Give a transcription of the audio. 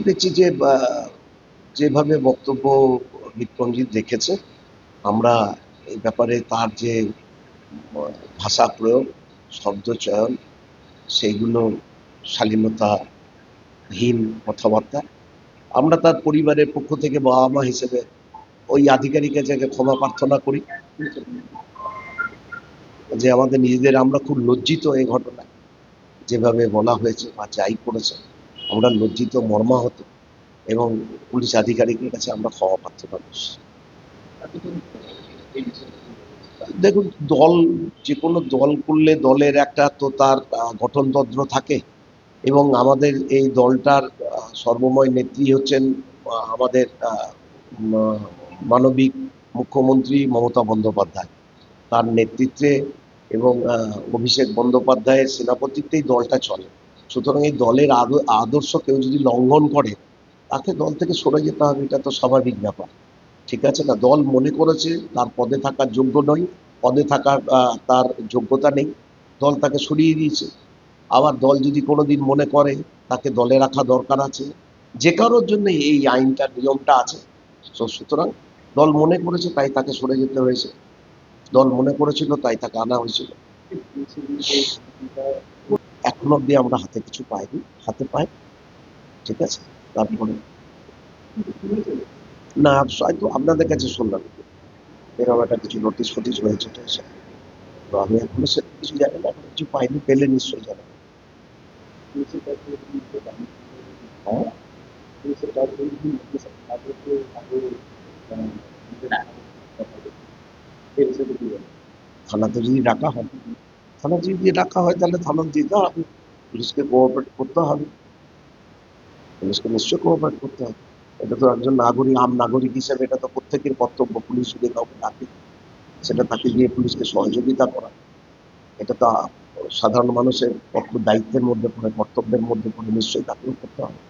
দেখছি যে যেভাবে বক্তব্য বিক্রমজিৎ রেখেছে, আমরা এই ব্যাপারে তার যে, ভাষা প্রয়োগ, শব্দ চয়ন, সেইগুলো শালীনতাহীন কথাবার্তা, আমরা তার পরিবারের পক্ষ থেকে বাবা মা হিসেবে ওই আধিকারিকের জায়গায় ক্ষমা প্রার্থনা করি, যে আমাদের নিজেদের আমরা খুব লজ্জিত এই ঘটনায় যেভাবে বলা হয়েছে বা যাই করেছে। আমরা লজ্জিত, মর্মাহত এবং পুলিশ আধিকারিকের কাছে আমরা ক্ষমা প্রার্থনা করছি। দেখুন, দল, যে কোনো দল করলে দলের একটা তো তার গঠনতন্ত্র থাকে এবং আমাদের এই দলটার সর্বময় নেত্রী হচ্ছেন আমাদের মানবিক মুখ্যমন্ত্রী মমতা বন্দ্যোপাধ্যায়। তার নেতৃত্বে এবং অভিষেক বন্দ্যোপাধ্যায়ের সেনাপতিত্বেই দলটা চলে। সুতরাং এই দলের আদ- আদর্শ কেউ যদি লঙ্ঘন করে, তাকে দল থেকে সরে যেতে হবে, এটা তো স্বাভাবিক ব্যাপার। ঠিক আছে, না, দল মনে করেছে তার পদে থাকার যোগ্য নয় পদে থাকার তার যোগ্যতা নেই, দল তাকে সরিয়ে দিয়েছে। আবার দল যদি কোনোদিন মনে করে, তাকে দলে রাখা দরকার আছে, যে কারোর জন্য এই আইনটার নিয়মটা আছে। সুতরাং দল মনে করেছে, তাই তাকে সরে যেতে হয়েছে। দল মনে করেছিল, তাই তাকে আনা হয়েছিল। এখন অব্দি আমরা হাতে কিছু পাইনি, হাতে পাই, ঠিক আছে? তারপরে না হয়তো আপনাদের কাছে শুনলাম। এরকম একটা কিছু নোটিশ ফোটিশ হয়েছে তো। তো আমি এখনও সে কিছু জানি না, এখন কিছু পাইনি, পেলে নিশ্চয়ই জানাব। হ্যাঁ? থানাতে যদি ডাকা হয় থানাতে যদি ডাকা হয় তাহলে থানা দিতে হবে পুলিশকে কোঅপারেট করতে হবে। পুলিশকে নিশ্চয়ই কোঅপারেট করতে হবে। এটা তো একজন নাগরিক, আম নাগরিক হিসেবে এটা তো প্রত্যেকের কর্তব্য, পুলিশ যদি কাউকে ডাকে, সেটা তাকে গিয়ে পুলিশকে সহযোগিতা করা। এটা তো সাধারণ মানুষের দায়িত্বের মধ্যে পড়ে, কর্তব্যের মধ্যে পড়ে, নিশ্চয়ই তাকেও করতে হবে।